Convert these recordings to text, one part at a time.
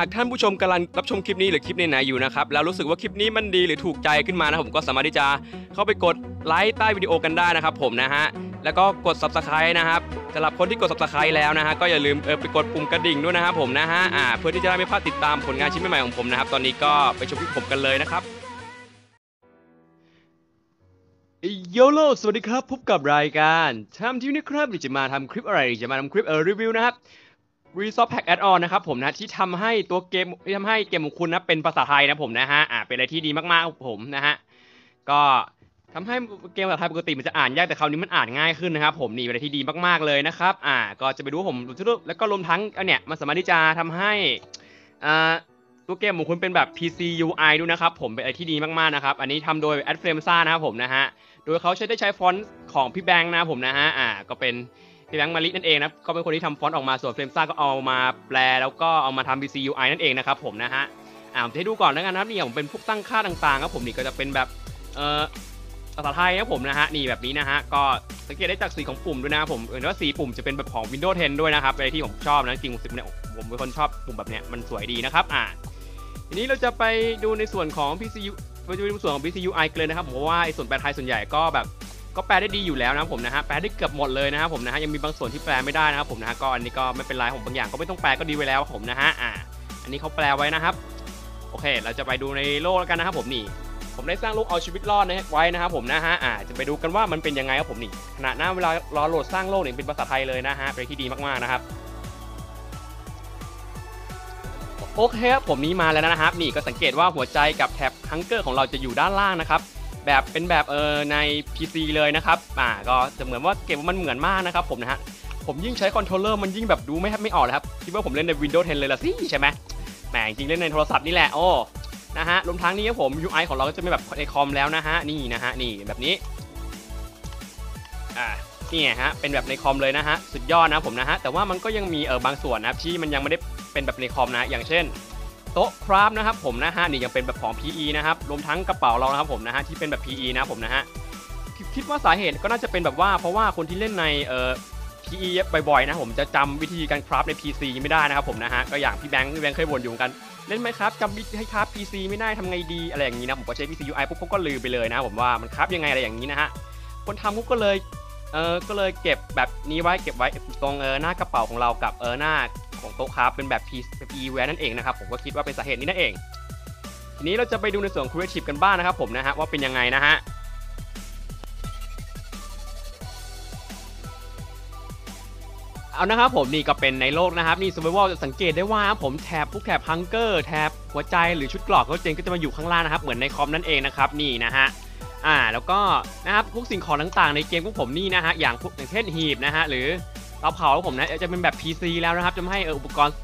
หากท่านผู้ชมกำลังรับชมคลิปนี้หรือคลิปไหนๆอยู่นะครับแล้วรู้สึกว่าคลิปนี้มันดีหรือถูกใจขึ้นมานะผมก็สามารถที่จะเข้าไปกดไลค์ใต้วิดีโอกันได้นะครับผมนะฮะแล้วก็กด subscribe นะครับสำหรับคนที่กด subscribe แล้วนะฮะก็อย่าลืมเออไปกดปุ่มกระดิ่งด้วยนะครับผมนะฮะอ่าเพื่อที่จะได้ไม่พลาดติดตามผลงานชิ้นใหม่ๆของผมนะครับตอนนี้ก็ไปชมคลิปผมกันเลยนะครับโยโลสวัสดีครับ พบกับรายการทำที่นี่ครับหรือจะมาทำคลิปอะไรจะมาทำคลิปเออรีวิวนะครับ r e s o r t Pack Add-on นะครับผมนะที่ทำให้ตัวเกมที่ทำให้เกมของคุณนะเป็นภาษาไทยนะผมนะฮะอ่าเป็นอะไรที่ดีมากๆผมนะฮะก็ทำให้เกมภาษาไทยปกติมันจะอ่านยากแต่คราวนี้มันอ่านง่ายขึ้นนะครับผมนี่เป็นอะไรที่ดีมากๆเลยนะครับอ่าก็จะไปดูผมดูทุกแล้วก็รวมทั้งอันเนี้ยมันสามารถที่จะทำให้อ่าตัวเกมของคุณเป็นแบบ PC UI ด้วยนะครับผมเป็นอะไรที่ดีมากๆนะครับอันนี้ทำโดย a d f r a m e s a นะครับผมนะฮะโดยเขาใช้ได้ใช้ฟอนต์ของพี่แบงค์นะผมนะฮะอ่าก็เป็น พี่แบงค์มารินั่นเองนะก็เป็นคนที่ทำฟอนต์ออกมาส่วนเฟรมซ่าก็เอามาแปลแล้วก็เอามาทำ BCUI นั่นเองนะครับผมนะฮะอ่าผมจะให้ดูก่อนแล้วกันนะครับนี่ผมเป็นพวกตั้งค่าต่างๆครับผมนี่ก็จะเป็นแบบเอ่อภาษาไทยครับผมนะฮะนี่แบบนี้นะฮะก็สังเกตได้จากสีของปุ่มด้วยนะผมเห็นว่าสีปุ่มจะเป็นแบบของ Windows 10 ด้วยนะครับเป็นที่ผมชอบนะจริงผมเนี่ยผมเป็นคนชอบปุ่มแบบเนี้ยมันสวยดีนะครับอ่าทีนี้เราจะไปดูในส่วนของ PCU ไปดูในส่วนของ PCUI กันเลยนะครับผมว่าไอ้ส่วนแปลไทยส่วนใหญ่ก็แบบ ก็แปลได้ดีอยู่แล้วนะครับผมนะฮะแปลได้เกือบหมดเลยนะครับผมนะฮะยังมีบางส่วนที่แปลไม่ได้นะครับผมนะฮะก็อันนี้ก็ไม่เป็นไรผมบางอย่างก็ไม่ต้องแปลก็ดีไว้แล้วผมนะฮะอ่าอันนี้เขาแปลไว้นะครับโอเค เราจะไปดูในโลกแล้วกันนะครับผมนี่ ผมได้สร้างโลกเอาชีวิตรอดนะไว้นะครับผมนะฮะอ่าจะไปดูกันว่ามันเป็นยังไงครับผมนี่ขณะหน้าเวลารอโหลดสร้างโลกเนี่ยเป็นภาษาไทยเลยนะฮะเป็นที่ดีมากๆนะครับโอเคครับผมนี้มาแล้วนะครับนี่ก็สังเกตว่าหัวใจกับแท็บฮังเกอร์ของเราจะอยู่ด้านล่างนะครับ แบบเป็นแบบเออใน PC เลยนะครับอ่าก็จะเหมือนว่าเกมมันเหมือนมากนะครับผมนะฮะผมยิ่งใช้คอนโทรลเลอร์มันยิ่งแบบดูไม่ไม่ออกเลยครับคิดว่าผมเล่นใน Windows 10 เลยละสิใช่ไหมแหมจริงเล่นในโทรศัพท์นี่แหละโอ้นะฮะรวมทั้งนี้ครับผม UI ของเราก็จะเป็นแบบในคอมแล้วนะฮะนี่นะฮะนี่แบบนี้อ่านี่ฮะเป็นแบบในคอมเลยนะฮะสุดยอดนะผมนะฮะแต่ว่ามันก็ยังมีเออบางส่วนนะครับที่มันยังไม่ได้เป็นแบบในคอมนะ อย่างเช่น โต๊ะคราฟนะครับผมนะฮะนี่ยังเป็นแบบของ PE นะครับรวมทั้งกระเป๋าเรานะครับผมนะฮะที่เป็นแบบ PE นะผมนะฮะคิดว่าสาเหตุก็น่าจะเป็นแบบว่าเพราะว่าคนที่เล่นในเอ่อ PE บ่อยๆนะผมจะจำวิธีการคราฟใน PC ไม่ได้นะครับผมนะฮะก็อย่างพี่แบงค์พี่แบงค์เคยบ่นอยู่กันเล่นไหมครับจำวิธีให้คราฟ PC ไม่ได้ทำไงดีอะไรอย่างนี้นะผมก็ใช้ PC UI ปุ๊บเขาก็ลืมไปเลยนะผมว่ามันคราฟยังไงอะไรอย่างนี้นะฮะคนทำปุ๊บก็เลยเออก็เลยเก็บแบบนี้ไว้เก็บไว้ตรงเออหน้ากระเป๋าของเรากับเออหน้า ของโต๊ะครับเป็นแบบ P P E แวร์นั่นเองนะครับผมก็คิดว่าเป็นสาเหตุนี้นั่นเอง ทีนี้เราจะไปดูในส่วนของ Creative กันบ้างนะครับผมนะฮะว่าเป็นยังไงนะฮะเอานะครับผมนี่ก็เป็นในโลกนะครับนี่ Survival จะสังเกตได้ว่าผมแถบพวกแถบ Hunger แถบหัวใจหรือชุดกรอกก็เจนก็จะมาอยู่ข้างล่างนะครับเหมือนในคอมนั่นเองนะครับนี่นะฮะอ่าแล้วก็นะครับพวกสิ่งของต่างๆ ในเกมของผมนี่นะฮะอย่างพวกอย่างเช่นหีบนะฮะหรือ เตาเผาของผมนะจะเป็นแบบ PC แล้วนะครับจะให้อุปกรณ์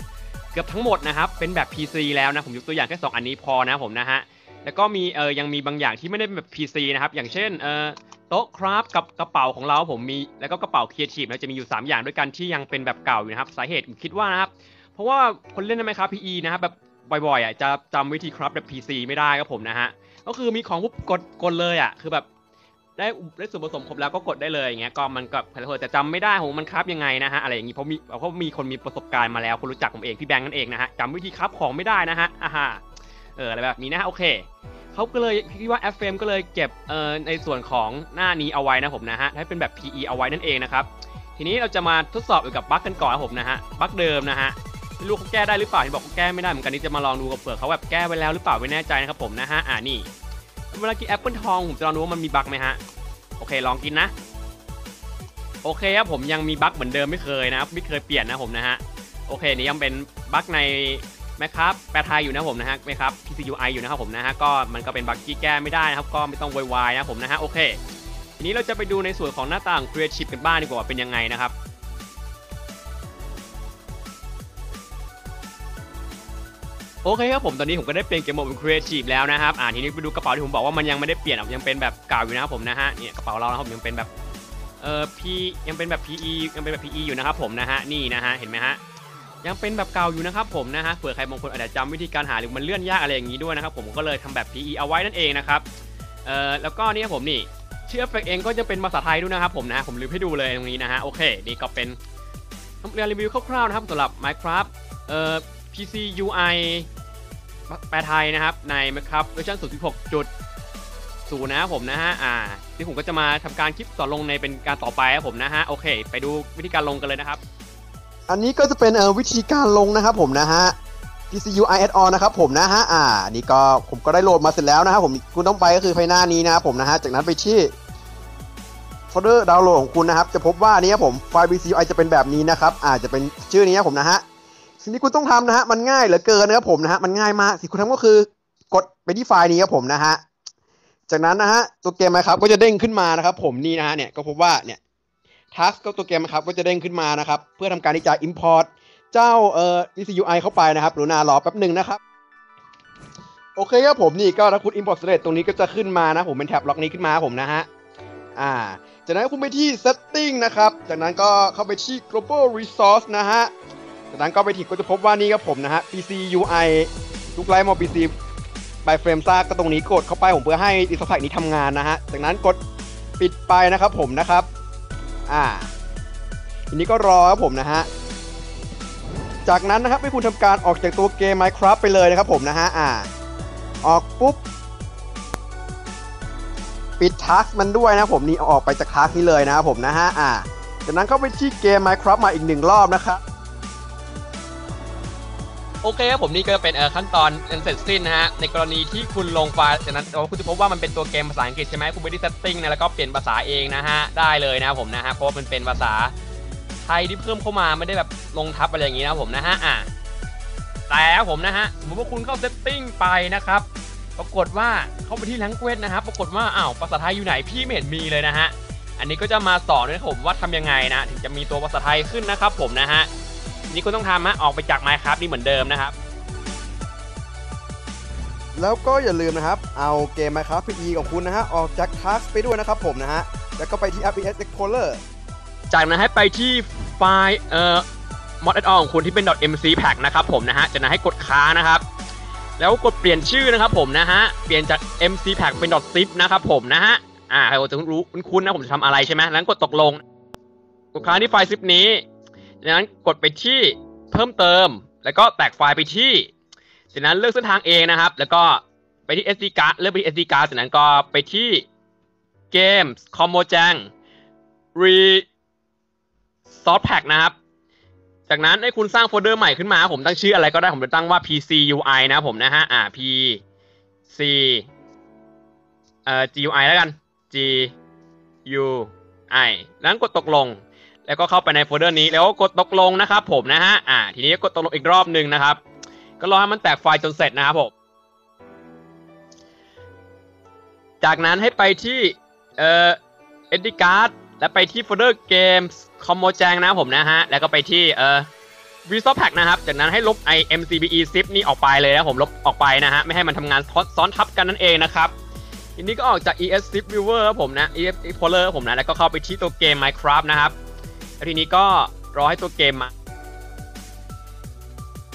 เกือบทั้งหมดนะครับเป็นแบบ PC แล้วนะผมยกตัวอย่างแค่2อันนี้พอนะผมนะฮะแล้วก็มีเออยังมีบางอย่างที่ไม่ได้เป็นแบบ PC นะครับอย่างเช่นเออโต๊ะคราฟกับกระเป๋าของเราผมมีแล้วก็กระเป๋าครีเอทีฟนะจะมีอยู่ 3 อย่างด้วยกันที่ยังเป็นแบบเก่าอยู่นะครับสาเหตุผมคิดว่านะครับเพราะว่าคนเล่นได้ไหมครับ PE นะครับแบบบ่อยๆอะจะจำวิธีคราฟแบบ PC ไม่ได้ครับผมนะฮะก็คือมีของปุ๊บกดกดเลยอะคือแบบ ได้ได้ส่วนผสมครบแล้วก็กดได้เลยอย่างเงี้ยก็มันก็เผลอจะจำไม่ได้ผมมันครับยังไงนะฮะอะไรอย่างงี้เพราะมีเพราะมีคนมีประสบการณ์มาแล้วคนรู้จักผมเองพี่แบงค์นั่นเองนะฮะจำวิธีครับของไม่ได้นะฮะอ่าฮะเอออะไรแบบนี้นะฮะโอเคเขาก็เลยคิดว่า FM ก็เลยเก็บเอ่อในส่วนของหน้านี้เอาไว้นะผมนะฮะให้เป็นแบบ PE เอาไว้นั่นเองนะครับทีนี้เราจะมาทดสอบเกี่ยวกับบั๊กกันก่อนนะผมนะฮะบั๊กเดิมนะฮะไม่รู้เขาแก้ได้หรือเปล่าเห็นบอกเขาแก้ไม่ได้เหมือนกันนี่จะมาลองดูกับเปลือเขาแบบแก้ไว้แล้วหรือเปล่าไม่แน่ใจนะครับผมนะฮะอ่านี่ เวลากินแอปเปิลทองผมจะลองดูว่ามันมีบั๊กไหมฮะ โอเคลองกินนะ โอเคครับผมยังมีบั๊กเหมือนเดิมไม่เคยนะครับไม่เคยเปลี่ยนนะผมนะฮะ โอเคนี่ยังเป็นบั๊กในแมครับแปลไทยอยู่นะผมนะฮะไหมครับ PCUI อยู่นะครับผมนะฮะก็มันก็เป็นบั๊กที่แก้ไม่ได้นะครับก็ไม่ต้องวายๆนะผมนะฮะโอเค ทีนี้เราจะไปดูในส่วนของหน้าต่าง Creative กันบ้างดีกว่าเป็นยังไงนะครับ โอเคครับผมตอนนี้ผมก็ได้เปลี่ยนเกมโหมดเป็นครีเอทีฟแล้วนะครับอ่าทีนี้ไปดูกระเป๋าที่ผมบอกว่ามันยังไม่ได้เปลี่ยนยังเป็นแบบเก่าอยู่นะครับผมนะฮะเนี่ยกระเป๋าเรานะครับยังเป็นแบบเอ่อ P ยังเป็นแบบ PE ยังเป็นแบบ PE อยู่นะครับผมนะฮะนี่นะฮะเห็นไหมฮะยังเป็นแบบเก่าอยู่นะครับผมนะฮะเผื่อใครบางคนอาจจะจำวิธีการหาหรือมันเลื่อนยากอะไรอย่างนี้ด้วยนะครับผมก็เลยทำแบบ PE เอาไว้นั่นเองนะครับเอ่อแล้วก็นี่ผมนี่ชื่อเฟกเองก็จะเป็นภาษาไทยด้วยนะครับผมนะผมลืมให้ดูเลยตรงนี้นะฮะโอเคนี่ก็เป็นเรียนรีวิวคร่าวๆนะครับสำหรับ Minecraft เอ่อ PC UI แปลไทยนะครับใน Minecraft เวอร์ชัน0.6จุดศูนย์นะครับผมนะฮะอ่าที่ผมก็จะมาทำการคลิปสอนลงในเป็นการต่อไปครับผมนะฮะโอเค ไปดูวิธีการลงกันเลยนะครับ อันนี้ก็จะเป็นเอ่อวิธีการลงนะครับผมนะฮะ PCUI add-on นะครับผมนะฮะ อ่า นี่ก็ผมก็ได้โหลดมาเสร็จแล้วนะครับผม คุณต้องไปก็คือไฟหน้านี้นะครับผมนะฮะ จากนั้นไปที่โฟลเดอร์ดาวน์โหลดของคุณนะครับ จะพบว่านี่ครับผม ไฟล์ PCUI จะเป็นแบบนี้นะครับอาจจะเป็นชื่อนี้ครับผมนะฮะ สิ่งที่คุณต้องทำนะฮะมันง่ายเหลือเกินนะครับผมนะฮะมันง่ายมากสิ่งที่คุณทำก็คือกดไปที่ไฟล์นี้ครับผมนะฮะจากนั้นนะฮะตัวเกมนะครับก็จะเด้งขึ้นมานะครับ ผมนี่นะฮะเนี่ยก็พบว่าเนี่ยทัสก็ตัวเกมนะครับก็จะเด้งขึ้นมานะครับ เพื่อทำการที่จะ import เจ้าเอ่อ ECUI เข้าไปนะครับหรือนารอแป๊บหนึ่งนะครับโอเคครับผมนี่ก็ถ้าคุณ import สร็จตรงนี้ก็จะขึ้นมานะผมเป็นแท็บล็อกนี้ขึ้นมาผมนะฮะอ่าจากนั้นคุณไปที่ setting นะครับ จากนั้นก็เข้าไปที่ global resource นะฮะ จากนั้นก็ไปที่ก็จะพบว่านี่ครับผมนะฮะ PCUI ลูกไลท์มอ PC by frame ซากก็ตรงนี้กดเข้าไปผมเพื่อให้ resource นี้ทำงานนะฮะ จากนั้นกดปิดไปนะครับผมนะครับ อ่า ทีนี้ก็รอครับผมนะฮะ จากนั้นนะครับให้คุณทำการออกจากตัวเกม Minecraft ไปเลยนะครับผมนะฮะ อ่า ออกปุ๊บ ปิดทักมันด้วยนะผมนี่ออกไปจากทักนี้เลยนะครับผมนะฮะ อ่า จากนั้นเข้าไปที่เกม Minecraft มาอีกหนึ่งรอบนะครับ โอเคครับผมนี่ก็เป็นขั้นตอนอันเสร็จสิ้นนะฮะในกรณีที่คุณลงไฟล์จากนั้นคุณจะพบว่ามันเป็นตัวเกมภาษาอังกฤษใช่ไหมคุณไปที่ setting นะแล้วก็เปลี่ยนภาษาเองนะฮะได้เลยนะผมนะฮะเพราะว่ามันเป็นภาษาไทยที่เพิ่มเข้ามาไม่ได้แบบลงทับอะไรอย่างนี้นะผมนะฮะอะแต่ผมนะฮะสมมติว่าคุณเข้า setting ไปนะครับปรากฏว่าเข้าไปที่ language นะครับปรากฏว่าอ้าวภาษาไทยอยู่ไหนพี่ไม่เห็นมีเลยนะฮะอันนี้ก็จะมาสอนนะครับผมว่าทำยังไงนะ ถึงจะมีตัวภาษาไทยขึ้นนะครับผมนะฮะ นี่คุณต้องทำฮะออกไปจาก Minecraft นี่เหมือนเดิมนะครับ แล้วก็อย่าลืมนะครับ เอาเกม Minecraft PE ของคุณนะฮะ ออกจากทักไปด้วยนะครับผมนะฮะ แล้วก็ไปที่ FPS Explorer จากนั้นให้ไปที่ไฟล์เอ่อ mod add on ของคุณที่เป็น .mc pack นะครับผมนะฮะ จากนั้นให้กดค้างนะครับ แล้วกดเปลี่ยนชื่อนะครับผมนะฮะ เปลี่ยนจาก mc pack เป็น .zip นะครับผมนะฮะ อ่าใครจะรู้คุ้นๆนะผมจะทำอะไรใช่ไหมแล้วกดตกลงกดค้างที่ไฟล์ zip นี้ จากนั้นกดไปที่เพิ่มเติม แล้วก็แตกไฟล์ไปที่จากนั้นเลือกเส้นทางเองนะครับ แล้วก็ไปที่ SD card เลือกไปที่ SD card จากนั้นก็ไปที่ Games Combo Jang Re Source Pack นะครับ จากนั้นให้คุณสร้างโฟลเดอร์ใหม่ขึ้นมา ผมตั้งชื่ออะไรก็ได้ ผมจะตั้งว่า PCUI นะผมนะฮะ อ่า PC เอ่อ GUI แล้วกัน GUI แล้วกดตกลง แล้วก็เข้าไปในโฟลเดอร์นี้แล้วก็กดตกลงนะครับผมนะฮะอ่าทีนี้กดตกลงอีกรอบหนึ่งนะครับ ก็รอให้มันแตกไฟล์จนเสร็จนะครับผมจากนั้นให้ไปที่เอ่อ SD card และไปที่โฟลเดอร์ Games Combo Jang นะผมนะฮะแล้วก็ไปที่เอ่อ Resource Pack นะครับ จากนั้นให้ลบ IMCBE zip นี่ออกไปเลยนะผมลบออกไปนะฮะ ไม่ให้มันทำงานซ้อนทับกันนั่นเองนะครับทีนี้ก็ออกจาก ES Zip Viewer ครับผมนะ ES Explorer ครับผมนะ แล้วก็เข้าไปที่ตัวเกม Minecraft นะครับ แล้วทีนี้ก็รอให้ตัวเกมมา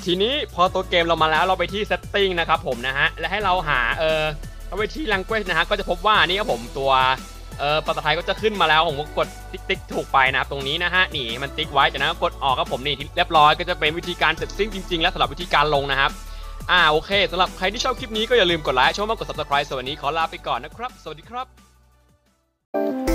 ทีนี้พอตัวเกมเรามาแล้วเราไปที่ setting นะครับผมนะฮะ และให้เราหาเออเข้าไปที่ language นะฮะ ก็จะพบว่านี่ครับผมตัวเออภาษาไทยก็จะขึ้นมาแล้วผมก็กดติ๊กติ๊กถูกไปนะครับตรงนี้นะฮะนี่มันติ๊กไว้จากนั้นก็กดออกครับผมนี่เรียบร้อยก็จะเป็นวิธีการเสร็จสิ้นจริงๆ และสำหรับวิธีการลงนะครับอ่าโอเคสำหรับใครที่ชอบคลิปนี้ก็อย่าลืมกดไลค์ชอบมากกด subscribe ส่วนวันนี้ขอลาไปก่อนนะครับ สวัสดีครับ